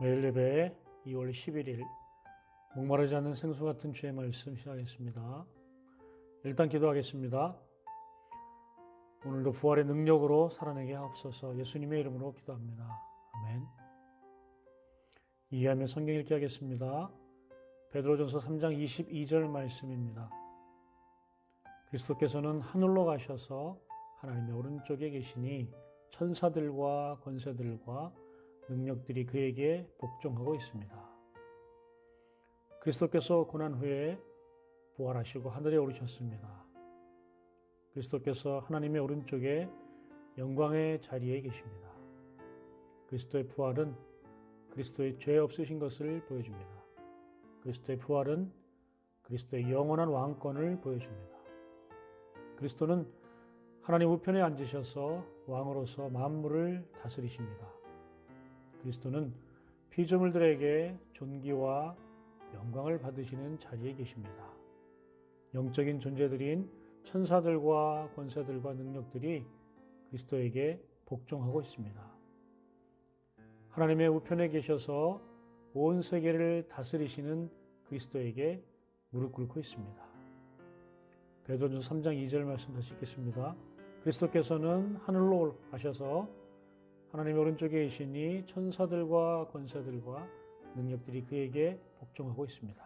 매일 예배 2월 11일 목마르지 않는 생수 같은 주의 말씀 시작하겠습니다. 일단 기도하겠습니다. 오늘도 부활의 능력으로 살아내게 하옵소서 예수님의 이름으로 기도합니다. 아멘. 이해하며 성경 읽기 하겠습니다. 베드로전서 3장 22절 말씀입니다. 그리스도께서는 하늘로 가셔서 하나님의 오른쪽에 계시니 천사들과 권세들과 능력들이 그에게 복종하고 있습니다. 그리스도께서 고난 후에 부활하시고 하늘에 오르셨습니다. 그리스도께서 하나님의 오른쪽에 영광의 자리에 계십니다. 그리스도의 부활은 그리스도의 죄 없으신 것을 보여줍니다. 그리스도의 부활은 그리스도의 영원한 왕권을 보여줍니다. 그리스도는 하나님 우편에 앉으셔서 왕으로서 만물을 다스리십니다. 그리스도는 피조물들에게 존귀와 영광을 받으시는 자리에 계십니다. 영적인 존재들인 천사들과 권세들과 능력들이 그리스도에게 복종하고 있습니다. 하나님의 우편에 계셔서 온 세계를 다스리시는 그리스도에게 무릎 꿇고 있습니다. 베드로전서 3장 2절 말씀 다시 읽겠습니다. 그리스도께서는 하늘로 가셔서 하나님의 오른쪽에 계시니 천사들과 권세들과 능력들이 그에게 복종하고 있습니다.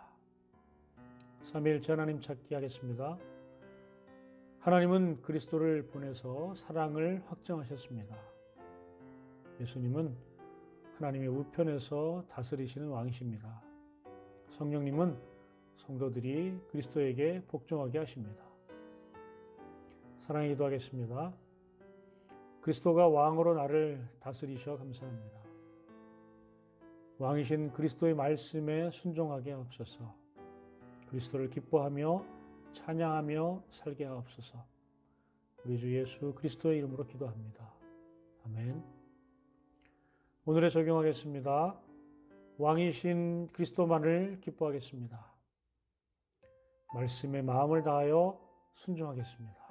3일째 하나님 찾기 하겠습니다. 하나님은 그리스도를 보내서 사랑을 확정하셨습니다. 예수님은 하나님의 우편에서 다스리시는 왕이십니다. 성령님은 성도들이 그리스도에게 복종하게 하십니다. 사랑의 기도하겠습니다. 그리스도가 왕으로 나를 다스리셔 감사합니다. 왕이신 그리스도의 말씀에 순종하게 하옵소서. 그리스도를 기뻐하며 찬양하며 살게 하옵소서. 우리 주 예수 그리스도의 이름으로 기도합니다. 아멘. 오늘의 적용하겠습니다. 왕이신 그리스도만을 기뻐하겠습니다. 말씀에 마음을 다하여 순종하겠습니다.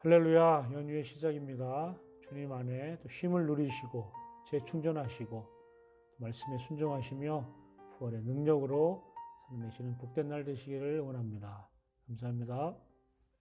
할렐루야 연휴의 시작입니다. 주님 안에 또 쉼을 누리시고 재충전하시고 말씀에 순종하시며 부활의 능력으로 살아내시는 복된 날 되시기를 원합니다. 감사합니다.